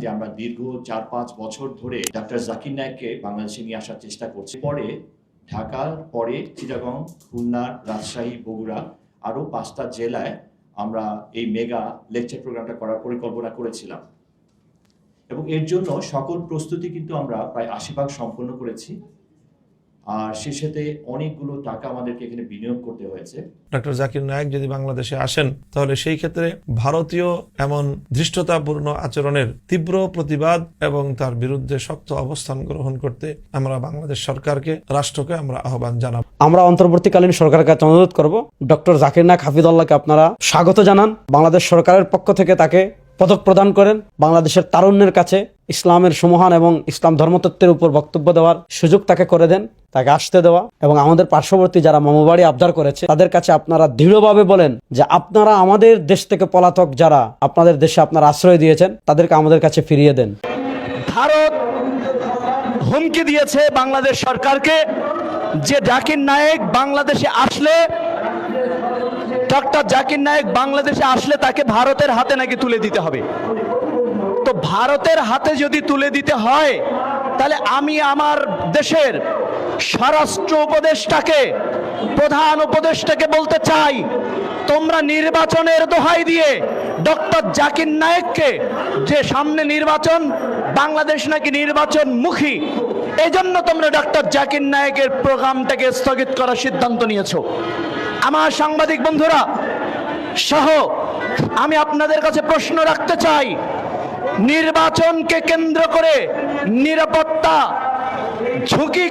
যে আমরা দীর্ঘ চার, পাঁচ বছর ধরে ডাক্তার জাকির নায়ককে বাংলাদেশে নিয়ে আসার চেষ্টা করছি। পরে ঢাকার পরে চিটাগং, খুলনা, রাজশাহী, বগুড়া আরও পাঁচটা জেলায় আমরা এই মেগা লেকচার প্রোগ্রামটা করার পরিকল্পনা করেছিলাম। এবং এর জন্য সকল প্রস্তুতি কিন্তু আমরা প্রায় আশি ভাগ সম্পন্ন করেছি। আর সে সাথে অনেকগুলো টাকা আমাদেরকে এখানে বিনিয়োগ করতে হয়েছে। ডক্টর জাকির নায়েক যদি বাংলাদেশে আসেন তাহলে সেই ক্ষেত্রে ভারতীয় এমন ধৃষ্টতাপূর্ণ আচরণের তীব্র প্রতিবাদ এবং তার বিরুদ্ধে শক্ত অবস্থান গ্রহণ করতে আমরা বাংলাদেশ সরকারকে রাষ্ট্রকে আমরা আহ্বান জানাব। আমরা অন্তর্বর্তীকালীন সরকারের কাছে অনুরোধ করব ডক্টর জাকির নায়ক হাফিদুল্লাহকে আপনারা স্বাগত জানান। বাংলাদেশ সরকারের পক্ষ থেকে তাকে পদক প্রদান করেন বাংলাদেশের তারুণ্যের কাছে ইসলামের সমহান এবং ইসলাম ধর্মতত্ত্বের উপর বক্তব্য দেওয়ার সুযোগ তাকে করে দেন, তাকে আসতে দেওয়া এবং আমাদের পার্শ্ববর্তী যারা মামাবাড়ি আবদার করেছে, তাদের কাছে আপনারা দৃঢ়ভাবে বলেন যে আপনারা আমাদের দেশ থেকে পলাতক যারা, আপনাদের দেশে আপনারা আশ্রয় দিয়েছেন, তাদেরকে আমাদের কাছে ফিরিয়ে দেন। ভারত হুমকি দিয়েছে বাংলাদেশ সরকারকে যে জাকির নায়েক বাংলাদেশে আসলে ডক্টর জাকির নায়েক বাংলাদেশে আসলে তাকে ভারতের হাতে নাকি তুলে দিতে হবে? তো ভারতের হাতে যদি তুলে দিতে হয়, তাহলে আমি আমার দেশের স্বরাষ্ট্র উপদেষ্টাকে, প্রধান উপদেষ্টাকে বলতে চাই, তোমরা নির্বাচনের দোহাই দিয়ে ডক্টর জাকির নায়েককে যে সামনে নির্বাচন, বাংলাদেশ নাকি নির্বাচন মুখী এজন্য তোমরা ডক্টর জাকির নায়েকের প্রোগ্রামটাকে স্থগিত করার সিদ্ধান্ত নিয়েছো। আমার সাংবাদিক বন্ধুরা, সহ আমি আপনাদের কাছে প্রশ্ন রাখতে চাই। নির্বাচনকে কেন্দ্র করে নিরাপত্তা ঝুঁকি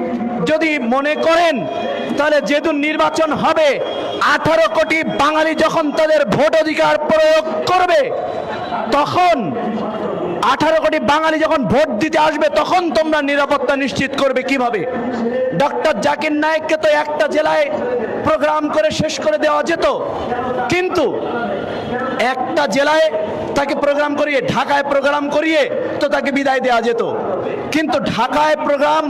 যদি মনে করেন, তাহলে যেহেতু নির্বাচন হবে, আঠারো কোটি বাঙালি যখন তাদের ভোট অধিকার প্রয়োগ করবে, তখন আঠারো কোটি বাঙালি যখন ভোট দিতে আসবে, তখন তোমরা নিরাপত্তা নিশ্চিত করবে কীভাবে? ডক্টর জাকির নায়েককে তো একটা জেলায় প্রোগ্রাম করে শেষ করে দেওয়া যেত কিন্তু একটা জেলায় তাকে প্রোগ্রাম করিয়ে ঢাকায় প্রোগ্রাম করিয়ে তো তাকে বিদায় দেওয়া যেত কিন্তু ঢাকায় প্রোগ্রাম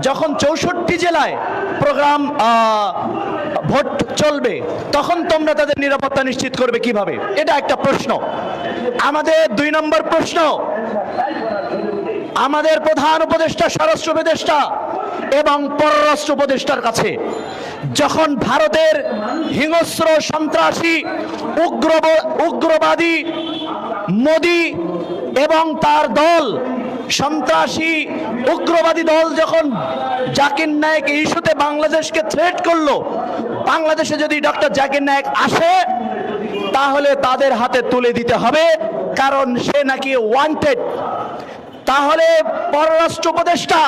যখন চৌষট্টি জেলায় প্রোগ্রাম ভোট চলবে তখন তোমরা তাদের নিরাপত্তা নিশ্চিত করবে কীভাবে এটা একটা প্রশ্ন আমাদের দুই নম্বর প্রশ্ন আমাদের প্রধান উপদেষ্টা স্বরাষ্ট্র উপদেষ্টা এবং পররাষ্ট্র উপদেষ্টার কাছে, যখন ভারতের হিংস্র সন্ত্রাসী উগ্র উগ্রবাদী, মোদি এবং তার দল, সন্ত্রাসী, উগ্রবাদী দল যখন জাকির নায়েক ইস্যুতে বাংলাদেশকে থ্রেট করল, বাংলাদেশে যদি ডক্টর জাকির নায়েক আসে, তাহলে তাদের হাতে তুলে দিতে হবে, কারণ সে নাকি ওয়ান্টেড তাহলে পররাষ্ট্র উপদেষ্টা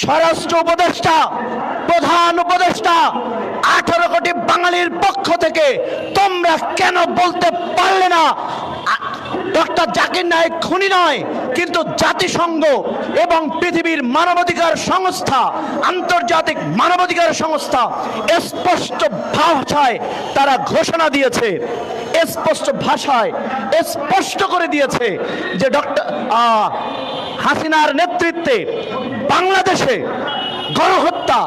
স্বরাষ্ট্র উপদেষ্টা, প্রধান উপদেষ্টা, আঠারো কোটি বাঙালির পক্ষ থেকে তোমরা কেন বলতে পারলে না? ডক্টর জাকির নায়েক খুনি নয়, কিন্তু জাতিসংঘ এবং পৃথিবীর মানবাধিকার সংস্থা, আন্তর্জাতিক মানবাধিকার সংস্থা স্পষ্ট ভাষায় তারা ঘোষণা দিয়েছে, স্পষ্ট ভাষায় স্পষ্ট করে দিয়েছে যে ডক্টর হাসিনার নেতৃত্বে বাংলাদেশে গণহত্যা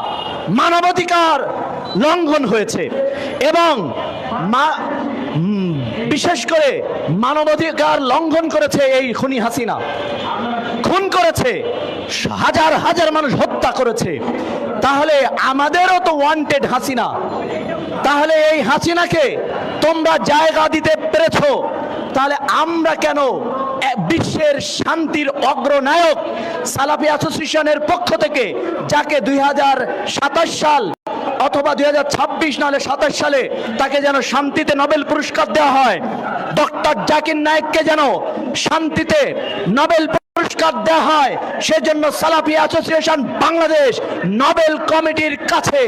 মানবাধিকার লঙ্ঘন হয়েছে এবং বিশেষ করে মানবাধিকার লঙ্ঘন করেছে এই খুনি হাসিনা। খুন করেছে, হাজার হাজার মানুষ হত্যা করেছে। তাহলে আমাদেরও তো ওয়ান্টেড হাসিনা। তাহলে এই হাসিনাকে তোমরা জায়গা দিতে পেরেছ। তাহলে আমরা কেন বিশ্বের শান্তির অগ্রনায়ক সালাফি অ্যাসোসিয়েশনের পক্ষ থেকে, যাকে দুই সাল অথবা দুই হাজার ছাব্বিশ নাহলে সাতাশ সালে তাকে যেন শান্তিতে নোবেল পুরস্কার দেওয়া হয়, ডক্টর জাকির নায়েককে যেন শান্তিতে নোবেল পুরস্কার দেওয়া হয়, সেজন্য সালাফি অ্যাসোসিয়েশন বাংলাদেশ নোবেল কমিটির কাছে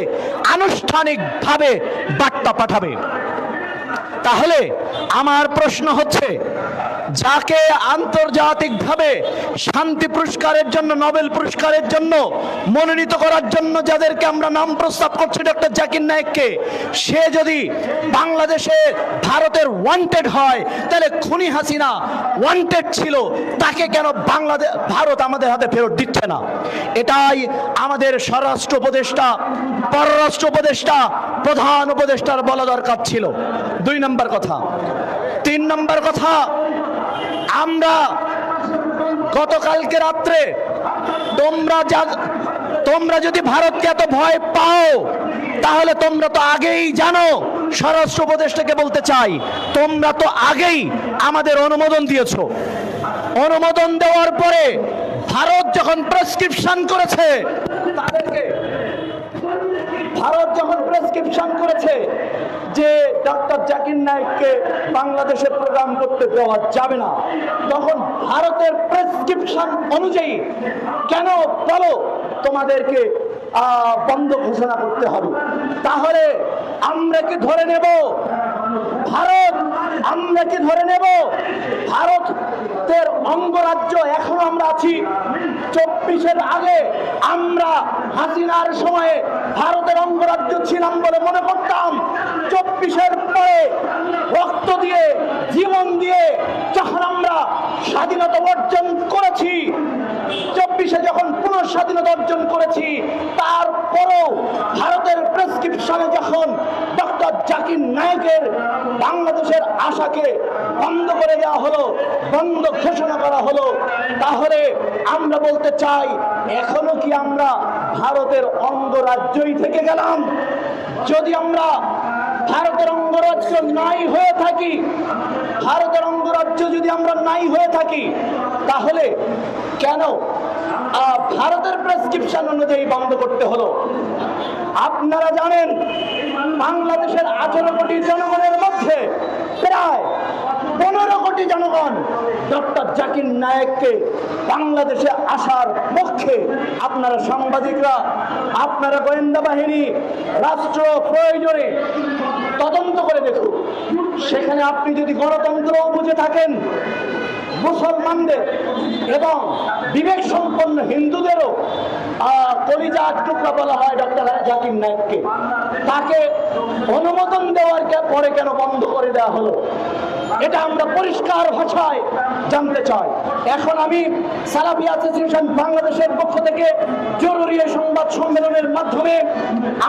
আনুষ্ঠানিকভাবে বার্তা পাঠাবে। তাহলে আমার প্রশ্ন হচ্ছে, যাকে আন্তর্জাতিকভাবে শান্তি পুরস্কারের জন্য, নোবেল পুরস্কারের জন্য মনোনীত করার জন্য যাদেরকে আমরা নাম প্রস্তাব করছি, ডক্টর জাকির নায়েককে, সে যদি বাংলাদেশে ভারতের ওয়ান্টেড হয়, তাহলে খুনি হাসিনা ওয়ান্টেড ছিল, তাকে কেন বাংলাদেশ ভারত আমাদের হাতে ফেরত দিচ্ছে না? এটাই আমাদের স্বরাষ্ট্র উপদেষ্টা, পররাষ্ট্র উপদেষ্টা, প্রধান উপদেষ্টার বলা দরকার ছিল। দুই নম্বর কথা। তিন নম্বর কথা, আমরা গতকালকে রাত্রে তোমরা যা তোমরা যদি ভারতকে এত ভয় পাও, তাহলে তোমরা তো আগেই জানো, স্বরাষ্ট্র উপদেষ্টাকে বলতে চাই, তোমরা তো আগেই আমাদের অনুমোদন দিয়েছ। অনুমোদন দেওয়ার পরে ভারত যখন প্রেসক্রিপশন করেছে, তাদেরকে ভারত যখন প্রেসক্রিপশন করেছে যে ডক্টর জাকির নায়েককে বাংলাদেশে প্রোগ্রাম করতে দেওয়া যাবে না, তখন ভারতের প্রেসক্রিপশন অনুযায়ী কেন বলো তোমাদেরকে বন্ধ ঘোষণা করতে হবে? তাহলে আমরা কি ধরে নেব? ভারত আমরা কি ধরে নেব? ভারতের অঙ্গরাজ্য এখন আমরা আছি। চব্বিশের আগে আমরা হাসিনার সময়ে ভারতের অঙ্গরাজ্য ছিলাম বলে মনে করতাম। চব্বিশের পরে রক্ত দিয়ে, জীবন দিয়ে যখন আমরা স্বাধীনতা অর্জন করেছি, চব্বিশে যখন পুনঃ স্বাধীনতা অর্জন করেছি, তারপরও ভারতের প্রেসক্রিপশনে যখন ডক্টর জাকির নায়কের বাংলাদেশের আশাকে বন্ধ করে দেওয়া হলো, বন্ধ ঘোষণা করা হলো, তাহলে আমরা বলতে চাই, এখনও কি আমরা ভারতের অঙ্গরাজ্যই থেকে গেলাম। যদি আমরা ভারতের অঙ্গরাজ্য নাই হয়ে থাকি, ভারতের অঙ্গরাজ্য যদি আমরা নাই হয়ে থাকি, তাহলে কেন ভারতের প্রেসক্রিপশন অনুযায়ী বন্ধ করতে হলো? আপনারা জানেন, বাংলাদেশের আঠারো কোটি জনগণের মধ্যে প্রায় পনেরো কোটি জনগণ ডক্টর জাকির নায়েককে বাংলাদেশে আসার পক্ষে আপনারা সাংবাদিকরা, আপনারা গোয়েন্দা বাহিনী, রাষ্ট্র প্রয়োজনে তদন্ত করে দেখুন। সেখানে আপনি যদি গণতন্ত্র বুঝে থাকেন, মুসলমানদের এবং বিবেক সম্পন্ন হিন্দুদেরও কলিজা টুকরা বলা হয় ডক্টর জাকির নায়ককে। তাকে অনুমোদন দেওয়ার পরে কেন বন্ধ করে দেওয়া হলো? এটা আমরা পরিষ্কার ভাষায় জানতে চাই। এখন আমি সালাফি অ্যাসোসিয়েশন বাংলাদেশের পক্ষ থেকে জরুরি এই সংবাদ সম্মেলনের মাধ্যমে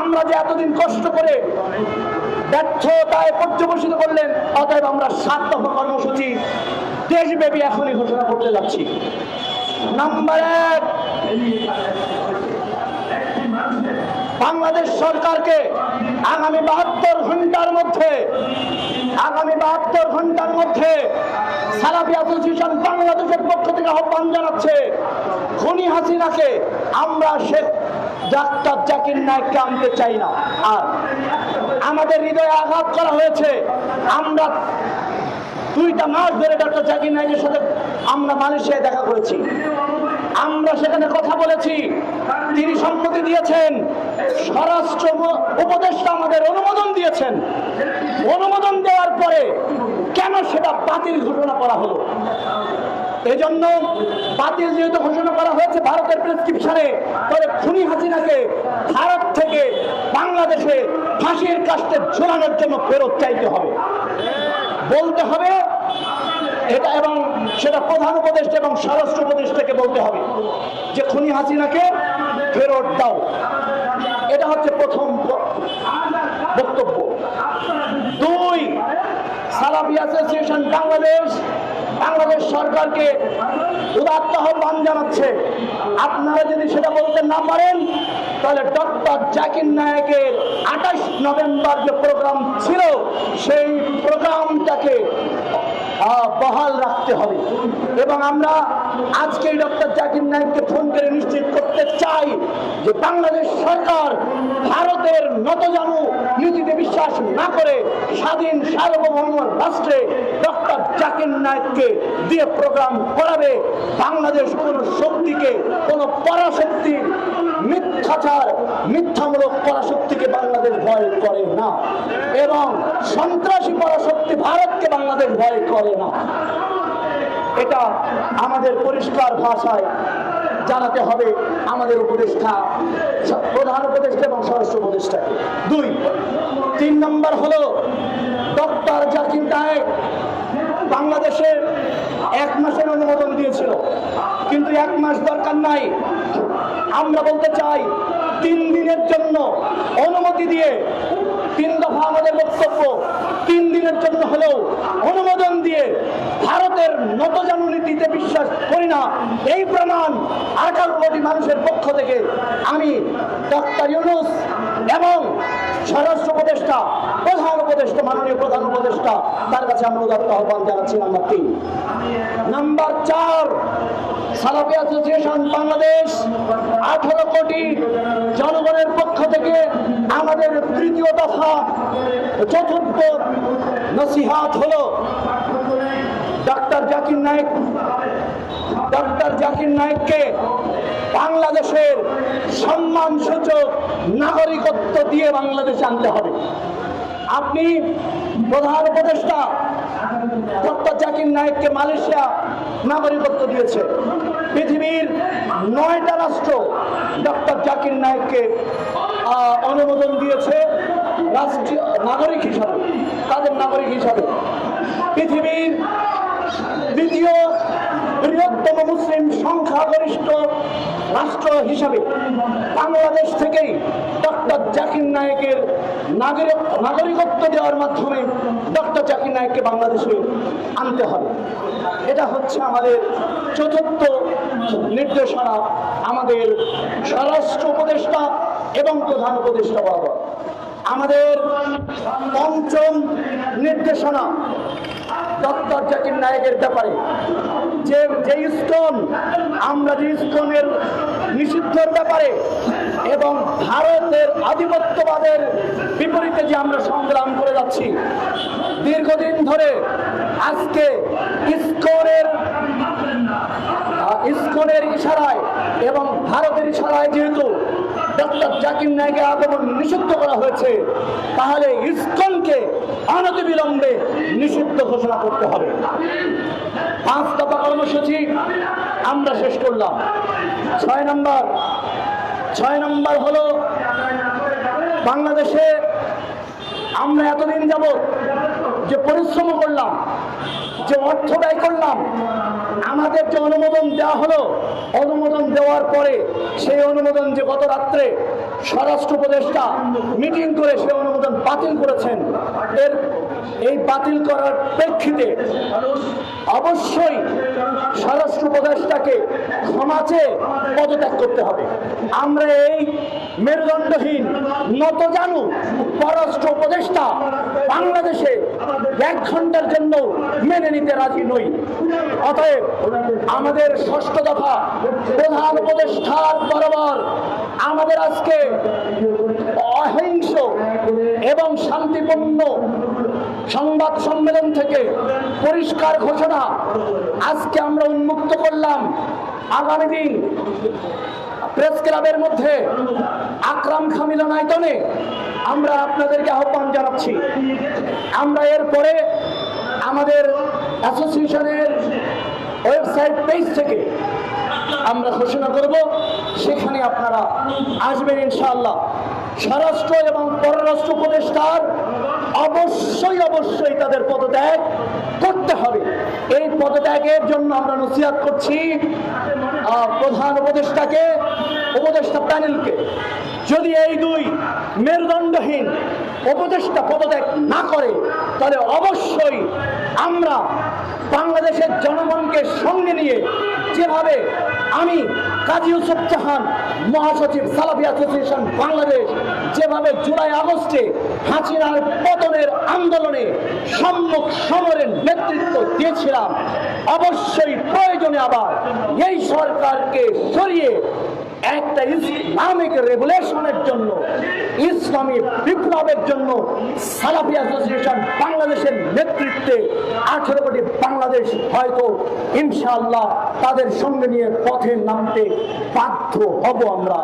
আমরা যে এতদিন কষ্ট করে ব্যর্থতায় পর্যবসিত করলেন, অতএব আমরা সাত দফা কর্মসূচি দেশব্যাপী এখনই ঘোষণা করতে যাচ্ছি। নাম্বার এক, বাংলাদেশ সরকারকে আগামী বাহাত্তর ঘণ্টার মধ্যে আগামী বাহাত্তর ঘণ্টার মধ্যে সালাফি অ্যাসোসিয়েশন বাংলাদেশের পক্ষ থেকে আহ্বান জানাচ্ছে, খনি হাসিনাকে আমরা শেখ ডাক্তার জাকির নায়ককে আনতে চাই না। আর আমাদের হৃদয়ে আঘাত করা হয়েছে, আমরা দুইটা মাস ধরে ডাক্তার জাকির নাইকের সাথে আমরা মালয়েশিয়ায় দেখা করেছি। আমরা সেখানে কথা বলেছি, তিনি সম্মতি দিয়েছেন স্বরাষ্ট্র উপদেষ্টা আমাদের অনুমোদন দিয়েছেন। অনুমোদন দেওয়ার পরে কেন সেটা বাতিল ঘোষণা করা হলো? এজন্য বাতিল যেহেতু ঘোষণা করা হয়েছে ভারতের প্রেসক্রিপশনে, তবে খুনি হাসিনাকে ভারত থেকে বাংলাদেশে ফাঁসির কাস্টে ঝোলানোর জন্য ফেরত চাইতে হবে। বলতে হবে, এটা এবং সেটা প্রধান উপদেষ্টা এবং স্বরাষ্ট্র উপদেষ্টাকে বলতে হবে যে, খুনি হাসিনাকে ফেরত দাও। এটা হচ্ছে প্রথম বক্তব্য। দুই, সালাফি অ্যাসোসিয়েশন বাংলাদেশ বাংলাদেশ সরকারকে উদাত্ত আহ্বান জানাচ্ছে। আপনারা যদি সেটা বলতে না পারেন, তাহলে ডক্টর জাকির নায়কের আঠাশ নভেম্বর যে প্রোগ্রাম ছিল, সেই প্রোগ্রামটাকে বহাল রাখতে হবে। এবং আমরা আজকে ডক্টর জাকির নায়ককে ফোন করে নিশ্চিত করতে চাই যে বাংলাদেশ সরকার ভারতের নতজানু নীতিতে বিশ্বাস না করে স্বাধীন সার্বভৌম রাষ্ট্রে ডক্টর জাকির নায়ককে দিয়ে প্রোগ্রাম করাবে। বাংলাদেশ কোনো শক্তিকে, কোনো পরাশক্তির মিথ্যাচার, মিথ্যামূলক পরাশক্তিকে বাংলাদেশ ভয় করে না। এবং সন্ত্রাসী পরাশক্তি ভারতকে বাংলাদেশ ভয় করে না। এটা আমাদের পরিষ্কার ভাষায় জানাতে হবে আমাদের উপদেষ্টা, প্রধান উপদেষ্টা এবং স্বরাষ্ট্র উপদেষ্টাকে। দুই, তিন নম্বর হলো ডক্টর জাকির নায়েক বাংলাদেশের এক মাসের অনুমোদন দিয়েছিল। কিন্তু এক মাস দরকার নাই। আমরা বলতে চাই, তিন দিনের জন্য অনুমতি দিয়ে তিন দফা আমাদের বক্তব্য, তিন দিনের জন্য হলেও অনুমোদন দিয়ে ভারতের নতজানু নীতিতে বিশ্বাস করি না। এই প্রমাণ আঠারো কোটি মানুষের পক্ষ থেকে আমি ডক্টর ইউনুস এবং স্বরাষ্ট্র উপদেষ্টা, প্রধান উপদেষ্টা, মাননীয় প্রধান উপদেষ্টা, তার কাছে আমরা উদাত্ত আহ্বান জানাচ্ছি, নাম্বার তিন। নাম্বার চার, সালাফি অ্যাসোসিয়েশন বাংলাদেশ, আঠারো কোটি জনগণের পক্ষ থেকে আমাদের তৃতীয় দফা, চতুর্থ নসিহাত হলো ডক্টর জাকির নায়েক। ডক্টর জাকির নায়েককে বাংলাদেশের সম্মানসূচক নাগরিকত্ব দিয়ে বাংলাদেশে আনতে হবে। আপনি প্রধান উপদেষ্টা ডক্টর জাকির নায়েককে মালয়েশিয়া নাগরিকত্ব দিয়েছে। পৃথিবীর নয়টা রাষ্ট্র ডক্টর জাকির নায়েককে অনুমোদন দিয়েছে রাষ্ট্রীয় নাগরিক হিসাবে, তাদের নাগরিক হিসাবে। পৃথিবীর দ্বিতীয় বৃহত্তম মুসলিম সংখ্যাগরিষ্ঠ রাষ্ট্র হিসাবে বাংলাদেশ থেকেই ডক্টর জাকির নায়েকের নাগরিক, নাগরিকত্ব দেওয়ার মাধ্যমে ডক্টর জাকির নায়ককে বাংলাদেশে আনতে হবে। এটা হচ্ছে আমাদের চতুর্থ নির্দেশনা, আমাদের স্বরাষ্ট্র উপদেষ্টা এবং প্রধান উপদেষ্টা বরাবর। আমাদের পঞ্চম নির্দেশনা ডক্টর জাকির নায়কের ব্যাপারে। যে যে ইস্কন আমরা যে ইস্কনের নিষিদ্ধের ব্যাপারে এবং ভারতের আধিপত্যবাদের বিপরীতে যে আমরা সংগ্রাম করে যাচ্ছি, দীর্ঘদিন ধরে আজকে ইস্কনের ইসকনের ইশারায় এবং ভারতের ইশারায় যেহেতু ডক্টর জাকির নায়কের আগমন নিষিদ্ধ করা হয়েছে, তাহলে ইসকনকে অনতিবিলম্বে নিষিদ্ধ ঘোষণা করতে হবে। পাঁচ দফা কর্মসূচি আমরা শেষ করলাম। ছয় নম্বর ছয় নম্বর হলো বাংলাদেশে আমরা এতদিন যাব যে পরিশ্রম করলাম, যে অর্থ ব্যয় করলাম, আমাদের যে অনুমোদন দেওয়া হলো, অনুমোদন দেওয়ার পরে সেই অনুমোদন যে গত রাত্রে স্বরাষ্ট্র উপদেষ্টা মিটিং করে সে অনুমোদন বাতিল করেছেন। এর এই বাতিল করার প্রেক্ষিতে অবশ্যই স্বরাষ্ট্র উপদেষ্টাকে চেয়ে পদত্যাগ করতে হবে। আমরা এই মেরুদণ্ডহীন নত জানু পররাষ্ট্র উপদেষ্টা বাংলাদেশে এক ঘণ্টার জন্য মেনে নিতে রাজি নই। অতএব আমাদের ষষ্ঠ দফা প্রধান উপদেষ্টার বরাবর আমাদের আজকে অহিংস এবং শান্তিপূর্ণ সংবাদ সম্মেলন থেকে পরিষ্কার ঘোষণা আজকে আমরা উন্মুক্ত করলাম। আগামী দিন প্রেস ক্লাবের মধ্যে আকরাম খামিলনায়তনে আমরা আপনাদেরকে আহ্বান জানাচ্ছি। আমরা এরপরে আমাদের অ্যাসোসিয়েশনের ওয়েবসাইট পেজ থেকে আমরা ঘোষণা করব। সেখানে আপনারা আসবেন ইনশাআল্লাহ। স্বরাষ্ট্র এবং পররাষ্ট্র উপদেষ্টার অবশ্যই অবশ্যই তাদের পদত্যাগ করতে হবে। এই পদত্যাগের জন্য আমরা নসিহাত করছি প্রধান উপদেষ্টাকে, উপদেষ্টা প্যানেলকে। যদি এই দুই মেরুদণ্ডহীন উপদেষ্টা পদত্যাগ না করে, তাহলে অবশ্যই আমরা বাংলাদেশের জনগণকে সঙ্গে নিয়ে যেভাবে আমি কাজী ইউসুফ জাহান মহাসচিব সালাফি অ্যাসোসিয়েশন বাংলাদেশ যেভাবে জুলাই আগস্টে হাসিনার পতনের আন্দোলনে সম্মুখ সমরের নেতৃত্ব দিয়েছিলাম, অবশ্যই প্রয়োজনে আবার এই সরকারকে সরিয়ে একটা ইসলামিক রেগুলেশনের জন্য, ইসলামী বিপ্লবের জন্য সালাফি অ্যাসোসিয়েশন বাংলাদেশের নেতৃত্বে আঠেরো কোটি বাংলাদেশ হয়তো ইনশাআল্লাহ তাদের সঙ্গে নিয়ে পথে নামতে বাধ্য হব আমরা।